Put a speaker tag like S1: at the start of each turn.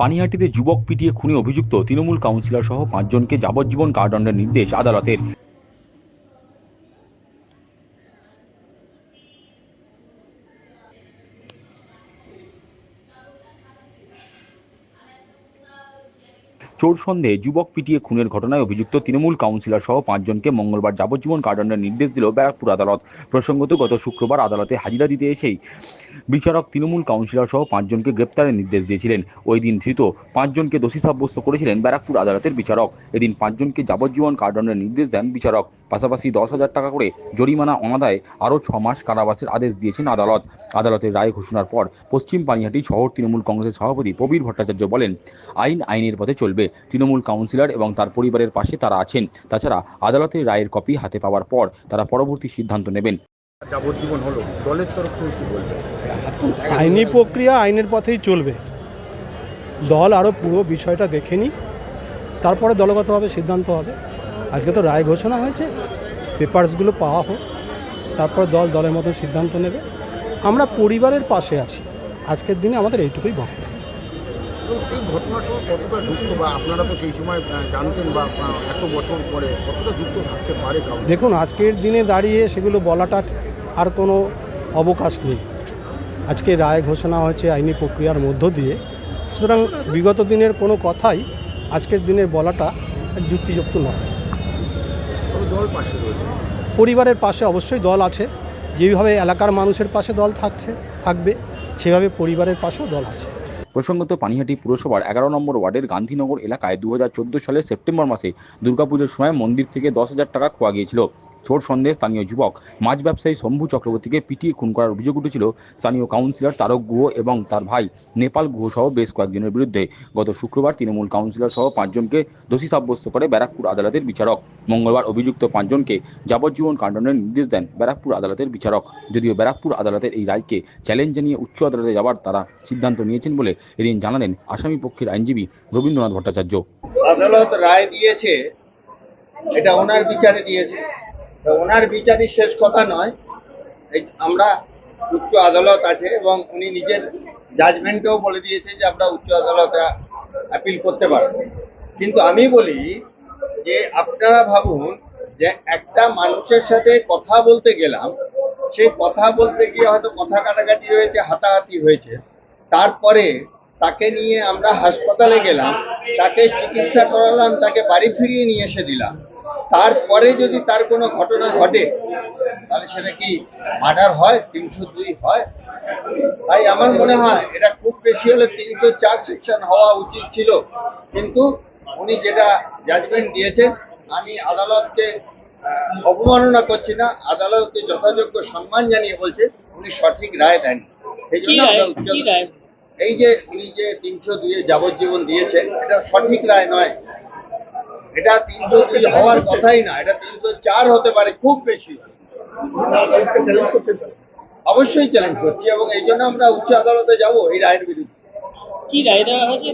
S1: পানিহাটিতে যুবক পিটিয়ে খুনে অভিযুক্ত তৃণমূল কাউন্সিলর সহ পাঁচজনকে যাবজ্জীবন কারাদণ্ডের নির্দেশ আদালতের। চোর সন্দেহে যুবক পিটিয়ে খুনের ঘটনায় অভিযুক্ত তৃণমূল কাউন্সিলর সহ পাঁচজনকে মঙ্গলবার যাবজ্জীবন কারাদণ্ডের নির্দেশ দিল ব্যারাকপুর আদালত। প্রসঙ্গত, গত শুক্রবার আদালতে হাজিরা দিতে এসেই বিচারক তৃণমূল কাউন্সিলর সহ পাঁচজনকে গ্রেপ্তারের নির্দেশ দিয়েছিলেন। ওই দিন ধৃত পাঁচজনকে দোষী সাব্যস্ত করেছিলেন ব্যারাকপুর আদালতের বিচারক। এদিন পাঁচজনকে যাবজ্জীবন কারাদণ্ডের নির্দেশ দেন বিচারক। পাশাপাশি দশ হাজার টাকা করে জরিমানা অনাদায়ে আরও ছ মাস কারাবাসের আদেশ দিয়েছেন আদালত। আদালতের রায় ঘোষণার পর পশ্চিম পানিহাটি শহর তৃণমূল কংগ্রেসের সভাপতি প্রবীর ভট্টাচার্য বলেন, আইন আইনের পথে চলবে। তৃণমূল কাউন্সিলর এবং তার পরিবারের পাশে তারা আছেন। তাছাড়া আদালতের রায়ের কপি হাতে পাওয়ার পর তারা পরবর্তী সিদ্ধান্ত নেবেন।
S2: যাবজ্জীবন হলো। দলের তরফ থেকে কি বলবেন?
S3: আইনি প্রক্রিয়া আইনের পথেই চলবে। দল আরও পুরো বিষয়টা দেখে নি তারপরে দলগতভাবে সিদ্ধান্ত হবে। আজকে তো রায় ঘোষণা হয়েছে। পেপারসগুলো পাওয়া হোক। তারপর দল দলের মতো সিদ্ধান্ত নেবে। আমরা পরিবারের পাশে আছি। আজকের দিনে আমাদের এইটুকুই বক্তব্য।
S2: এই ঘটনার কতটা যুক্ত বা আপনারা তো সেই সময় জানতেন বা এত বছর পরে কতটা যুক্ত থাকতে পারে
S3: দেখুন আজকের দিনে দাঁড়িয়ে সেগুলো বলাটা আর কোনো অবকাশ নেই। আজকে রায় ঘোষণা হয়েছে আইনি প্রক্রিয়ার মধ্য দিয়ে। সুতরাং বিগত দিনের কোনো কথাই আজকের দিনের বলাটা যুক্তিযুক্ত নয়। পরিবারের পাশে অবশ্যই দল আছে। যেভাবে এলাকার মানুষের পাশে দল থাকছে থাকবে সেভাবে পরিবারের পাশেও দল আছে।
S1: প্রসঙ্গত পানিহাটি পুরসভার এগারো নম্বর ওয়ার্ডের গান্ধীনগর এলাকায় দুহাজার চোদ্দ সালের সেপ্টেম্বর মাসে দুর্গাপুজোর সময় মন্দির থেকে দশ হাজার টাকা খোয়া গিয়েছিল। চোর সন্দেহে স্থানীয় যুবক। মাছ ব্যবসায়ী শম্ভু চক্রবর্তীকে পিটিয়ে খুন করার অভিযোগ উঠেছিল স্থানীয় কাউন্সিলর তারক গুহ এবং তার ভাই নেপাল গুহ সহ বেশ কয়েকজনের বিরুদ্ধে। গত শুক্রবার তৃণমূল কাউন্সিলর সহ পাঁচজনকে দোষী সাব্যস্ত করে ব্যারাকপুর আদালতের বিচারক। মঙ্গলবার অভিযুক্ত পাঁচজনকে যাবজ্জীবন কাণ্ডনের নির্দেশ দেন ব্যারাকপুর আদালতের বিচারক। যদিও ব্যারাকপুর আদালতের এই রায়কে চ্যালেঞ্জ জানিয়ে উচ্চ আদালতে যাওয়ার তারা সিদ্ধান্ত নিয়েছেন বলে এদিন জানালেন আসামি পক্ষের আইনজীবী রবীন্দ্রনাথ ভট্টাচার্য।
S4: আদালত রায় দিয়েছে, এটা ওনার বিচারে দিয়েছে। ওনার বিচারই শেষ কথা নয়। এই আমরা উচ্চ আদালত আছে এবং উনি নিজের জাজমেন্টেও বলে দিয়েছে যে আমরা উচ্চ আদালতে অ্যাপিল করতে পারব। কিন্তু আমি বলি যে আপনারা ভাবুন যে একটা মানুষের সাথে কথা বলতে গেলাম, সেই কথা বলতে গিয়ে হয়তো কথা কাটাকাটি হয়েছে, হাতাহাতি হয়েছে। তারপরে তাকে নিয়ে আমরা হাসপাতালে গেলাম, তাকে চিকিৎসা করালাম, তাকে বাড়ি ফিরিয়ে নিয়ে এসে দিলাম। তারপরে যদি তার কোনো ঘটনা ঘটে তাহলে সেটা কি মার্ডার হয় তিনশো দুই হয়? তাই আমার মনে হয় এটা খুব বেশি হলে তিনশো চার সেকশন হওয়া উচিত ছিল। কিন্তু উনি যেটা জাজমেন্ট দিয়েছেন আমি আদালতকে অবমাননা করছি না আদালতকে যথাযোগ্য সম্মান জানিয়ে বলছে উনি সঠিক রায় দেন সেই জন্য আমরা উচ্চ এই যে উনি যে তিনশো দুইয়ে যাবজ্জীবন দিয়েছেন এটা সঠিক রায় নয়। এটা তিনশো দুই হওয়ার কথাই না, এটা তিনশো চার হতে পারে, খুব বেশি। অবশ্যই চ্যালেঞ্জ করছি এবং এই জন্য আমরা উচ্চ আদালতে যাব এই রায়ের বিরুদ্ধে।
S5: কি রায় দেওয়া হয়েছে